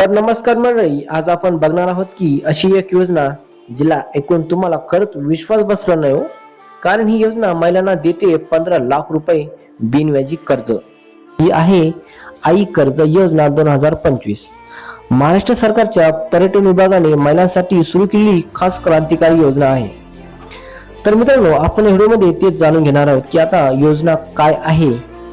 तर नमस्कार मंडळी आज आपण बघणार आहोत की अशी एक योजना जिला ऐकून तुम्हाला खरंच विश्वास बसला नाही हो. कारण ही योजना महिलांना देते पंधरा लाख रुपये बिनव्याजी कर्ज. ही आहे आई कर्ज योजना दोन हजार पंचवीस. महाराष्ट्र सरकारच्या पर्यटन विभागाने महिलांसाठी सुरू केलेली खास क्रांतिकारी योजना आहे. तर मित्रांनो आपण व्हिडिओमध्ये तेच जाणून घेणार आहोत की आता योजना काय आहे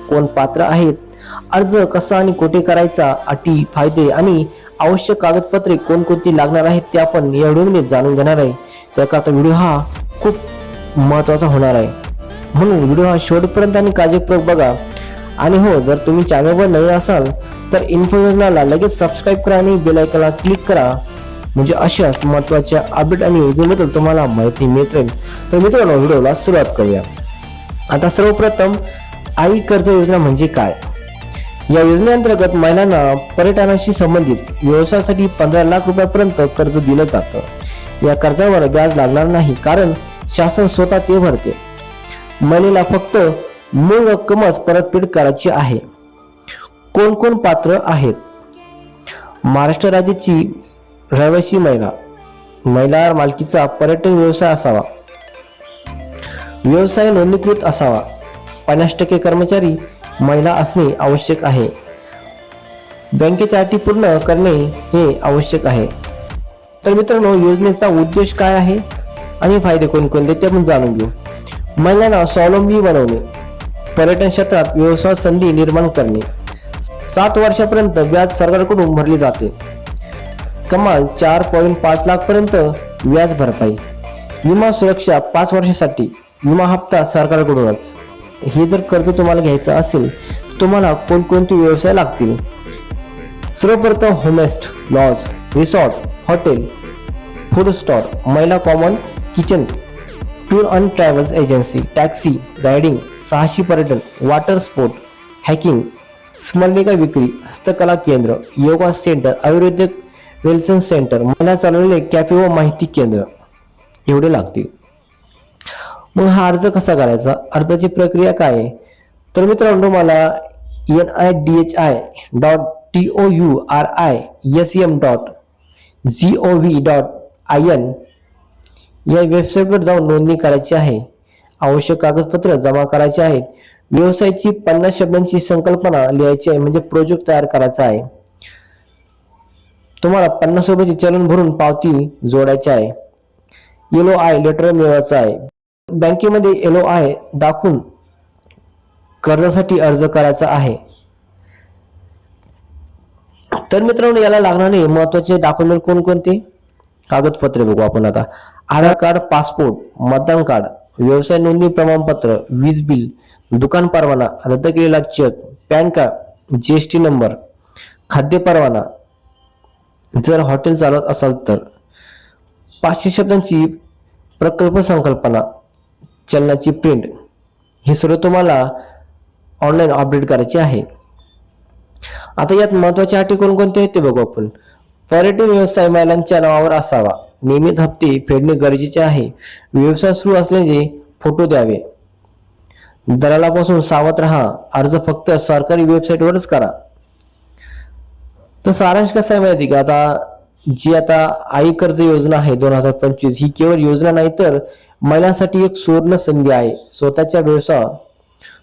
कोण पात्र आहेत अर्ज कसा आणि कुठे करायचा अटी फायदे आणि आवश्यक कागदपत्रे कोणकोणती लागणार आहेत ते आपण या व्हिडिओमध्ये जाणून घेणार आहे. त्याकरता व्हिडिओ हा खूप महत्त्वाचा होणार आहे. म्हणून व्हिडिओ हा शेवटपर्यंत आणि काळजीपूर्वक बघा. आणि हो जर तुम्ही चॅनलवर नवीन असाल तर इन्फो योजनाला लगेच सबस्क्राईब करा आणि बेलायकनला क्लिक करा. म्हणजे अशाच महत्त्वाच्या अपडेट आणि योजनेबद्दल तुम्हाला माहिती मिळेल. तर मित्रांनो व्हिडिओला सुरुवात करूया. आता सर्वप्रथम आई कर्ज योजना म्हणजे काय? या योजनेअंतर्गत महिलांना पर्यटनाशी संबंधित व्यवसायासाठी पंधरा लाख रुपयापर्यंत कर्ज दिलं जातं. या कर्जावर व्याज लागणार नाही कारण शासन स्वतः ते भरते. महिलेला फक्त मूळ रक्कमच परतफेड करायची आहे. कोण कोण पात्र आहेत? महाराष्ट्र राज्याची रहिवासी महिला. महिला मालकीचा पर्यटन व्यवसाय असावा. व्यवसाय नोंदणीकृत असावा. पन्नास टक्के कर्मचारी महिला असणे आवश्यक आहे. बँकेच्या अटी पूर्ण करणे हे आवश्यक आहे. तर मित्रांनो योजनेचा उद्देश काय आहे? आणि फायदे कोणकोणते ते आपण जाणून घेऊ. महिलांना स्वावलंबी बनवणे. पर्यटन क्षेत्रात व्यवसाय संधी निर्माण करणे. सात वर्षापर्यंत व्याज सरकारकडून भरले जाते. कमाल चार पॉईंट पाच लाख पर्यंत व्याज भरपाई. विमा सुरक्षा पाच वर्षासाठी. विमा हप्ता सरकारकडूनच. हे जर कर्ज तुम्हाला घ्यायचं असेल तुम्हाला कोणकोणते व्यवसाय लागतील? सर्वप्रथम homestay lodge resort hotel food stall महिला common kitchen tour and travels agency taxi guiding साहसी पर्यटन वॉटर स्पोर्ट हॅकिंग स्मरणिका विक्री हस्तकला केंद्र योगा सेंटर आयुर्वेदिक वेल्सन सेंटर मला चालवलेले कॅफे व माहिती केंद्र एवढे लागतील. मग हा अर्ज कसा करायचा? अर्जाची प्रक्रिया काय आहे? तर मित्रांनो मला N I D H I dot T O U R I S M dot G O V dot I N या वेबसाईटवर जाऊन नोंदणी करायची आहे. आवश्यक कागदपत्र जमा करायचे आहेत. व्यवसायाची पन्नास शब्दांची संकल्पना लिहायची आहे. म्हणजे प्रोजेक्ट तयार करायचा आहे. तुम्हाला पन्नास रुपयाचे चलन भरून पावती जोडायची आहे. येलो आय लेटर मिळवायचं आहे. बँकेमध्ये एलो आय दाखवून कर्जासाठी अर्ज करायचा आहे. तर मित्रांनो याला लागणारे महत्त्वाचे डॉक्युमेंट कोणकोणते? कागदपत्रे बघू आपण आता. आधार कार्ड पासपोर्ट मतदान कार्ड व्यवसाय नोंदणी प्रमाणपत्र वीज बिल दुकान परवाना रद्द केलेला cheque PAN card GST number खाद्य परवाना. जर हॉटेल चालवत असाल तर पाचशे शब्दांची प्रकल्प संकल्पना चलनाची प्रिंट हे सर्व तुम्हाला ऑनलाईन अपडेट करायचे आहे. आता यात महत्त्वाच्या अटी कोणकोणते आहेत ते बघू आपण. पर्यटन व्यवसाय महिलांच्या नावावर असावा. नियमित हप्ते फेडणे गरजेचे आहे. व्यवसाय सुरू असल्याचे फोटो द्यावे. दलालापासून सावध राहा. अर्ज फक्त सरकारी वेबसाईटवरच करा. तर सारांश कसा आहे माहिती का? आता जी आता आई कर्ज योजना आहे दोन हजार पंचवीस ही केवळ योजना नाही तर महिलांसाठी एक सुवर्ण संधी आहे. स्वतःच्या व्यवसाय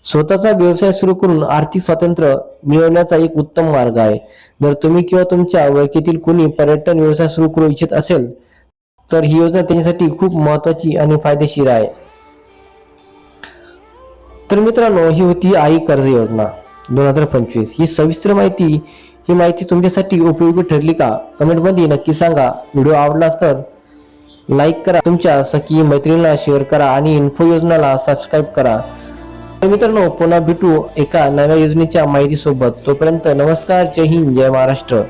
स्वतःचा व्यवसाय सुरू करून आर्थिक स्वातंत्र्य मिळवण्याचा एक उत्तम मार्ग आहे. जर तुम्ही किंवा तुमच्या ओळखीतील कुणी पर्यटन व्यवसाय सुरू करू इच्छित असेल तर ही योजना त्यांच्यासाठी खूप महत्वाची आणि फायदेशीर आहे. तर मित्रांनो ही होती आई कर्ज योजना दोन हजार पंचवीस. ही सविस्तर माहिती ही माहिती तुमच्यासाठी उपयोगी ठरली का? कमेंटमध्ये नक्की सांगा. व्हिडिओ आवडलास तर लाईक करा. तुमच्या सखी मैत्रिणीला शेअर करा आणि इन्फो योजनाला सबस्क्राईब करा. तर मित्रांनो पुन्हा भेटू एका नव्या योजनेच्या माहिती सोबत तोपर्यंत नमस्कार. जय हिंद. जय महाराष्ट्र.